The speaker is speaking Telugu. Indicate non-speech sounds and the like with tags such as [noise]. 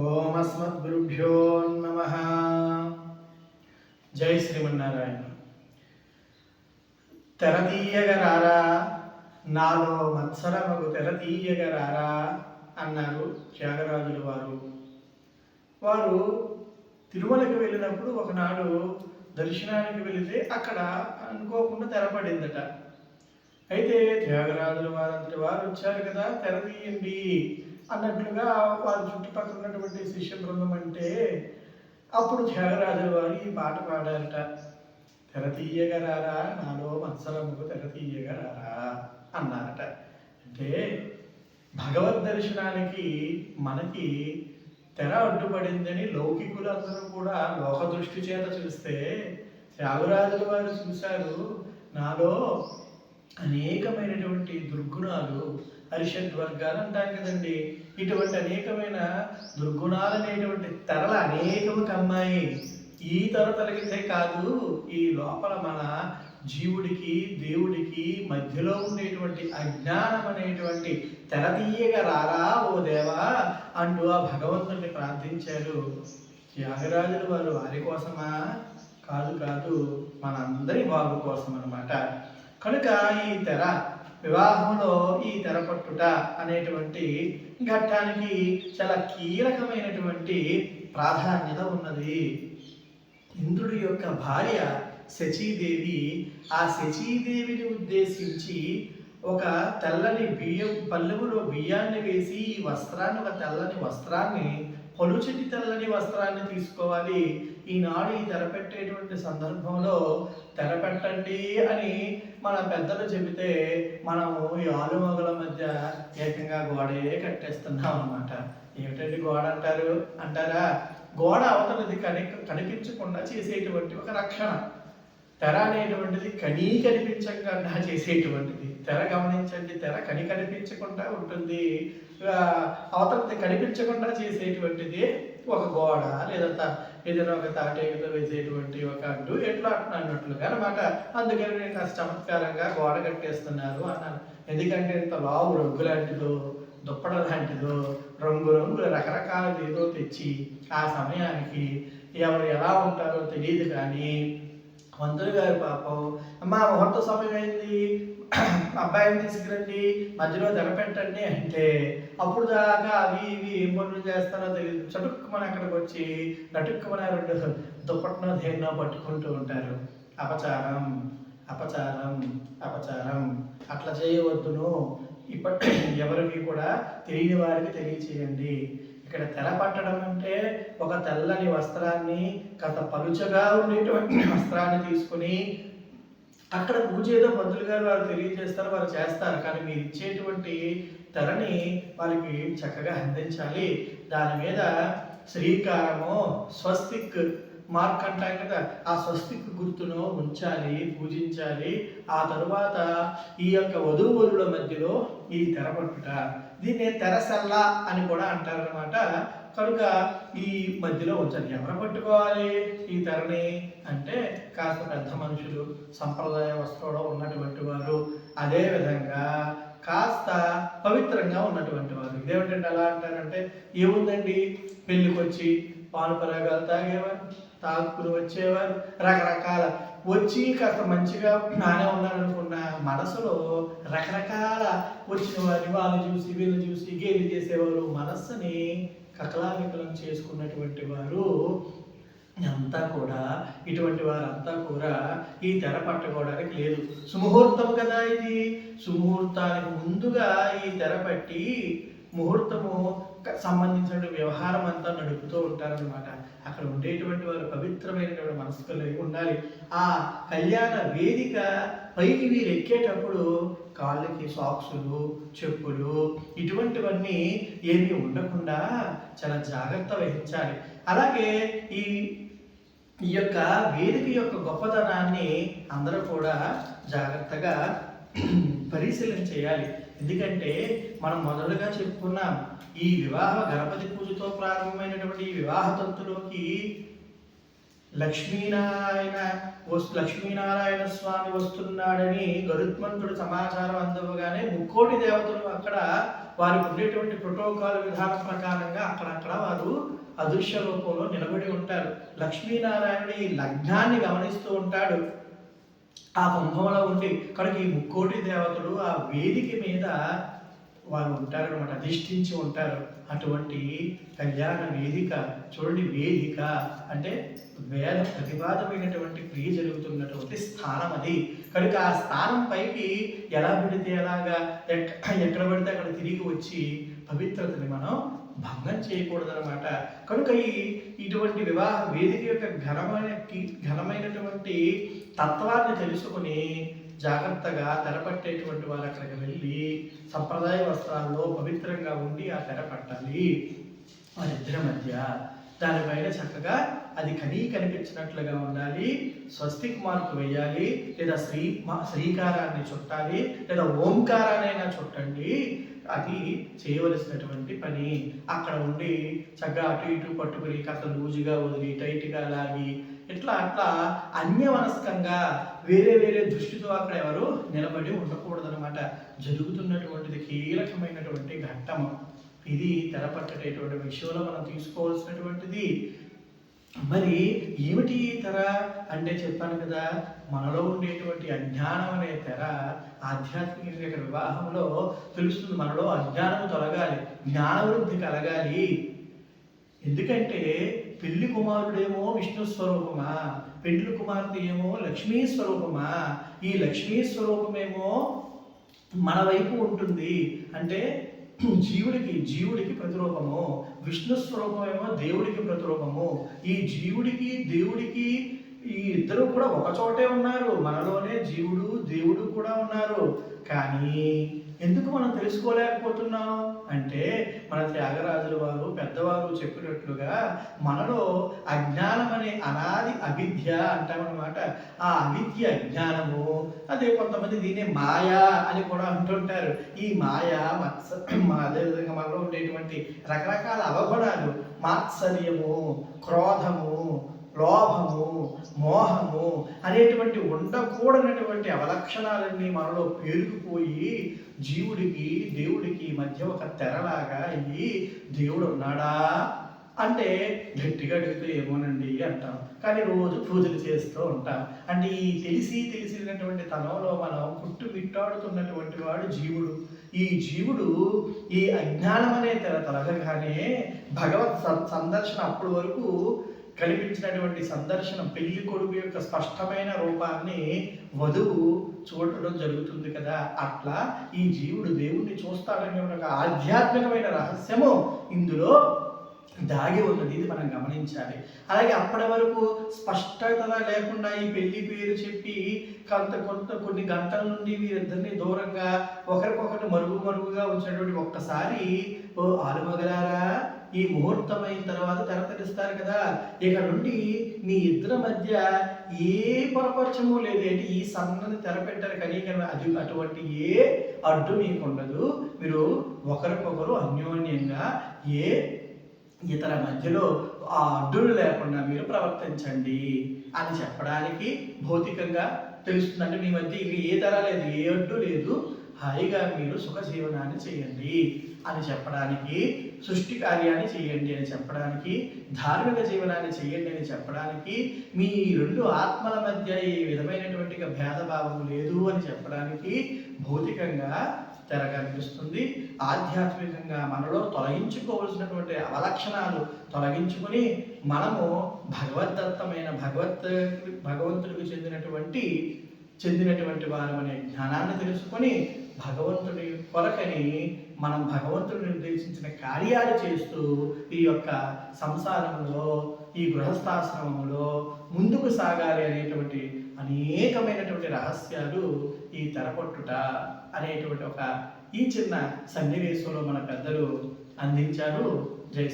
ఓం అస్మద్గురుభ్యో నమ. జై శ్రీమన్నారాయణ. తెరతీయగరారా నాలో మత్సరమగు తెరతీయగరారా అన్నారు త్యాగరాజుల వారు. వారు తిరుమలకి వెళ్ళినప్పుడు ఒకనాడు దర్శనానికి వెళితే అక్కడ అనుకోకుండా తెరపడిందట అయితే త్యాగరాజుల వారంతటి వారు వచ్చారు కదా తెరదీయండి అన్నట్లుగా వారి చుట్టుపక్కల ఉన్నటువంటి శిష్య బృందం అంటే అప్పుడు త్యాగరాజుల వారు ఈ పాట పాడారట. తెర తీయగరారా నాలో మత్సరముకు తెర తీయగరారా అన్నారట. అంటే భగవద్ దర్శనానికి మనకి తెర అడ్డుపడిందని లౌకికులందరూ కూడా లోక దృష్టి చేత చూస్తే త్యాగరాజుల వారు చూశారు. నాలో అనేకమైనటువంటి దుర్గుణాలు అరిషడ్ వర్గాలు అంటాం కదండి. ఇటువంటి అనేకమైన దుర్గుణాలు అనేటువంటి తెరలు అనేకము కమ్మాయి ఈ తెర తొలగితే కాదు ఈ లోపల మన జీవుడికి దేవుడికి మధ్యలో ఉండేటువంటి అజ్ఞానం అనేటువంటి తెర తీయగా రారా ఓ దేవా అంటూ ఆ భగవంతుడిని ప్రార్థించారు. త్యాగరాజులు వారు వారి కోసమా? కాదు కాదు మనందరి బాగు కోసం అన్నమాట కనుక ఈ తెర వివాహంలో ఈ తెరపట్టుట అనేటువంటి ఘట్టానికి చాలా కీలకమైనటువంటి ప్రాధాన్యత ఉన్నది. ఇంద్రుడి యొక్క భార్య శచీదేవి ఆ శచీదేవిని ఉద్దేశించి ఒక తెల్లని బియ్యం పల్లెములో బియ్యాన్ని వేసి ఈ వస్త్రాన్ని ఒక తెల్లని వస్త్రాన్ని పలుచటి తెల్లని వస్త్రాన్ని తీసుకోవాలి. ఈనాడు ఈ తెరపెట్టేటువంటి సందర్భంలో తెరపెట్టండి అని మన పెద్దలు చెబితే మనము ఈ ఆలుమగల మధ్య ఏకంగా గోడే కట్టేస్తున్నాం అనమాట ఏమిటండి గోడ అంటారు? అంటారా? గోడ అవతలది కని కనిపించకుండా చేసేటువంటి ఒక రక్షణ. తెర అనేటువంటిది కనీ కనిపించకుండా చేసేటువంటిది. తెర గమనించండి తెర కని కనిపించకుండా ఉంటుంది. అవతల కనిపించకుండా చేసేటువంటిది ఒక గోడ లేదా త- ఏదైనా ఒక తాటేకతో వేసేటువంటి ఒక అడ్డు ఎట్లా అట్లా అన్నట్లుగా అనమాట అందుకని నేను కాస్త చమత్కారంగా గోడ కట్టేస్తున్నారు అన్నాను. ఎందుకంటే ఇంత లావు రొగ్గు లాంటిదో దుప్పడ లాంటిదో రంగు రంగుల రకరకాల ఏదో తెచ్చి ఆ సమయానికి ఎవరు ఎలా ఉంటారో తెలియదు కానీ మంత్రులు గారు పాపం మా ముహూర్త సమయం అయింది అబ్బాయిని తీసుకురండి మధ్యలో తెరపెట్టండి అంటే అప్పుడు దాకా అవి ఇవి ఏం పనులు చేస్తారో తెలియదు. చటుక్కుమని అక్కడికి వచ్చి నటుక్కుమని రెండు దుప్పట్నో దేన్నో పట్టుకుంటూ ఉంటారు. అపచారం అపచారం అపచారం. అట్లా చేయవద్దును. ఇప్పటి ఎవరికి కూడా తెలియని వారికి తెలియచేయండి. ఇక్కడ తెర పట్టడం అంటే ఒక తెల్లని వస్త్రాన్ని కాస్త పలుచగా ఉండేటువంటి వస్త్రాన్ని తీసుకుని అక్కడ పూజ ఏదో పంతులు గారు వారు తెలియజేస్తారు వారు చేస్తారు. కానీ మీరు ఇచ్చేటువంటి తెరని వాళ్ళకి చక్కగా అందించాలి. దాని మీద శ్రీకారము స్వస్తిక్ మార్క్ అంటాం కదా ఆ స్వస్తిక్ గుర్తును ఉంచాలి పూజించాలి. ఆ తరువాత ఈ యొక్క వధూవరుల మధ్యలో ఈ తెర పట్టుట. దీన్ని తెరసల్ల అని కూడా అంటారనమాట కనుక ఈ మధ్యలో ఉంచాలి ఎవరు పట్టుకోవాలి ఈ తెరని? అంటే కాస్త పెద్ద మనుషులు సంప్రదాయ వస్తువులో ఉన్నటువంటి వారు అదేవిధంగా కాస్త పవిత్రంగా ఉన్నటువంటి వారు. ఇదేమిటంటే ఎలా అంటారంటే ఏముందండి? పెళ్ళికి వచ్చి పాలు పరాగాలు తాగేవారు తాగుకుని వచ్చేవారు రకరకాల వచ్చి కాస్త మంచిగా నానే ఉన్నారనుకున్న మనసులో రకరకాల వచ్చిన వారిని వాళ్ళు చూసి వీళ్ళు చూసి గేలి చేసేవారు మనస్సుని కకలావికలం చేసుకున్నటువంటి వారు అంతా కూడా ఇటువంటి వారంతా కూడా ఈ తెర పట్టుకోవడానికి లేదు. సుముహూర్తం కదా ఇది? సుముహూర్తానికి ముందుగా ఈ తెర పట్టి ముహూర్తము సంబంధించిన వ్యవహారం అంతా నడుపుతూ ఉంటారనమాట అక్కడ ఉండేటువంటి వారు పవిత్రమైనటువంటి మనసు కలిగి ఉండాలి. ఆ కళ్యాణ వేదిక పైకి వీరు ఎక్కేటప్పుడు కాళ్ళకి సాక్సులు చెప్పులు ఇటువంటివన్నీ ఏమీ ఉండకుండా చాలా జాగ్రత్త వహించాలి. అలాగే ఈ ఈ యొక్క వేదిక యొక్క గొప్పతనాన్ని అందరూ కూడా జాగ్రత్తగా పరిశీలన చేయాలి. ఎందుకంటే మనం మొదలుగా చెప్పుకున్నాం ఈ వివాహ గణపతి పూజతో ప్రారంభమైనటువంటి ఈ వివాహ తంతులోకి లక్ష్మీనారాయణ లక్ష్మీనారాయణ స్వామి వస్తున్నాడని గరుత్మంతుడు సమాచారం అందవగానే ముక్కోటి దేవతలు అక్కడ వారికి ఉండేటువంటి ప్రోటోకాల్ విధానం ప్రకారంగా అక్కడక్కడ వారు అదృశ్య రూపంలో నిలబడి ఉంటారు. లక్ష్మీనారాయణుడి ఈ లగ్నాన్ని గమనిస్తూ ఉంటాడు. ఆ కుంభంలో ఉండి కనుక ఈ ముక్కోటి దేవతలు ఆ వేదిక మీద వారు ఉంటారనమాట అధిష్ఠించి ఉంటారు. అటువంటి కళ్యాణ వేదిక చూడండి వేదిక అంటే వేద ప్రతిపాదమైనటువంటి క్రియ జరుగుతున్నటువంటి స్థానం అది. కనుక ఆ స్థానం పైకి ఎలా పెడితే ఎలాగా ఎక్కడ పడితే అక్కడ తిరిగి వచ్చి పవిత్రతని మనం భంగం చేయకూడదనమాట కనుక ఈ ఇటువంటి వివాహ వేదిక యొక్క ఘనమైన ఘనమైనటువంటి తత్వాన్ని తెలుసుకుని జాగ్రత్తగా తెరపట్టేటువంటి వారు అక్కడికి వెళ్ళి సంప్రదాయ వస్త్రాల్లో పవిత్రంగా ఉండి ఆ తెర పట్టాలి. వారిద్దరి మధ్య దానిపైన చక్కగా అది కనీ కనిపించినట్లుగా ఉండాలి. స్వస్తిక్ మార్కు వేయాలి లేదా శ్రీ మా- శ్రీకారాన్ని చుట్టాలి. లేదా ఓంకారాన్నైనా చుట్టండి. అది చేయవలసినటువంటి పని. అక్కడ ఉండి చక్కగా అటు ఇటు పట్టుకుని కాస్త లూజుగా వదిలి టైట్గా లాగి ఇట్లా అట్లా అన్యమనస్కంగా వేరే వేరే దృష్టితో అక్కడ ఎవరు నిలబడి ఉండకూడదనమాట జరుగుతున్నటువంటిది కీలకమైనటువంటి ఘట్టము ఇది తెరపట్టేటువంటి విషయంలో మనం తీసుకోవాల్సినటువంటిది. మరి ఏమిటి తెర? అంటే చెప్పాను కదా మనలో ఉండేటువంటి అజ్ఞానం అనే తెర ఆధ్యాత్మిక వివాహంలో తెలుస్తుంది. మనలో అజ్ఞానం తొలగాలి జ్ఞానవృద్ధి కలగాలి. ఎందుకంటే పెళ్ళి కుమారుడేమో విష్ణు స్వరూపమా? పెళ్ళి కుమార్తె ఏమో లక్ష్మీ స్వరూపమా? ఈ లక్ష్మీ స్వరూపమేమో మన వైపు ఉంటుంది. అంటే జీవుడికి జీవుడికి ప్రతిరూపము. విష్ణు స్వరూపమేమో దేవుడికి ప్రతిరూపము. ఈ జీవుడికి దేవుడికి ఈ ఇద్దరు కూడా ఒక చోటే ఉన్నారు. మనలోనే జీవుడు దేవుడు కూడా ఉన్నారు. కానీ ఎందుకు మనం తెలుసుకోలేకపోతున్నాం? అంటే మన త్యాగరాజుల వారు పెద్దవారు చెప్పినట్లుగా మనలో అజ్ఞానం అనే అనాది అవిద్య అంటామన్నమాట. ఆ అవిద్య అజ్ఞానము అదే కొంతమంది దీన్ని మాయా అని కూడా అంటుంటారు. ఈ మాయ మత్స [clears throat] అదేవిధంగా మనలో ఉండేటువంటి రకరకాల అవగుణాలు మాత్సర్యము క్రోధము లోభము మోహము అనేటువంటి ఉండకూడనటువంటి అవలక్షణాలన్నీ మనలో పేరుకుపోయి జీవుడికి దేవుడికి మధ్య ఒక తెరలాగా అయ్యి దేవుడు ఉన్నాడా అంటే గట్టిగా అడిగితే ఏమోనండి అంటాం. కానీ రోజు పూజలు చేస్తూ ఉంటాం. అంటే ఈ తెలిసి తెలిసినటువంటి తనంలో మనం పుట్టు మిట్టాడుతున్నటువంటి వాడు జీవుడు. ఈ జీవుడు ఈ అజ్ఞానం అనే తెర తొలగగానే భగవత్ సందర్శన అప్పటి వరకు కనిపించినటువంటి సందర్శన పెళ్ళి కొడుకు యొక్క స్పష్టమైన రూపాన్ని వధువు చూడటం జరుగుతుంది కదా. అట్లా ఈ జీవుడు దేవుణ్ణి చూస్తాడనే ఒక ఆధ్యాత్మికమైన రహస్యము ఇందులో దాగి ఉన్నది. ఇది మనం గమనించాలి. అలాగే అప్పటి వరకు స్పష్టత లేకుండా ఈ పెళ్ళి పేరు చెప్పి కొంత కొంత కొన్ని గంటల నుండి వీరిద్దరిని దూరంగా ఒకరికొకరు మరుగు మరుగుగా ఉంచినటువంటి ఒక్కసారి ఓ ఆలుమగలారా ఈ ముహూర్తం అయిన తర్వాత తెర కదా ఇక నుండి మీ ఇద్దరి మధ్య ఏ పొరపక్షము లేదు. అంటే ఈ సన్నని తెర పెట్టారు కానీ అది అటువంటి ఏ అడ్డు మీకు ఉండదు. మీరు ఒకరికొకరు అన్యోన్యంగా ఏ ఇతర మధ్యలో ఆ అడ్డులు లేకుండా మీరు ప్రవర్తించండి అని చెప్పడానికి భౌతికంగా తెలుస్తుందంటే మీ మధ్య. ఇక ఏ ధర లేదు ఏ అడ్డు లేదు. హాయిగా మీరు సుఖ జీవనాన్ని చేయండి అని చెప్పడానికి సృష్టి కార్యాన్ని చేయండి అని చెప్పడానికి ధార్మిక జీవనాన్ని చేయండి అని చెప్పడానికి మీ రెండు ఆత్మల మధ్య ఈ విధమైనటువంటి భేదభావం లేదు అని చెప్పడానికి భౌతికంగా తెర కనిపిస్తుంది. ఆధ్యాత్మికంగా మనలో తొలగించుకోవలసినటువంటి అవలక్షణాలు తొలగించుకుని మనము భగవద్దత్తమైన భగవత్ భగవంతుడికి చెందినటువంటి చెందినటువంటి వారు అనే జ్ఞానాన్ని తెలుసుకొని భగవంతుడి కొరకని మనం భగవంతుడు నిర్దేశించిన కార్యాలు చేస్తూ ఈ యొక్క సంసారంలో ఈ గృహస్థాశ్రమంలో ముందుకు సాగాలి అనేటువంటి అనేకమైనటువంటి రహస్యాలు ఈ తెరపట్టుట అనేటువంటి ఒక ఈ చిన్న సన్నివేశంలో మన పెద్దలు అందించారు. జయ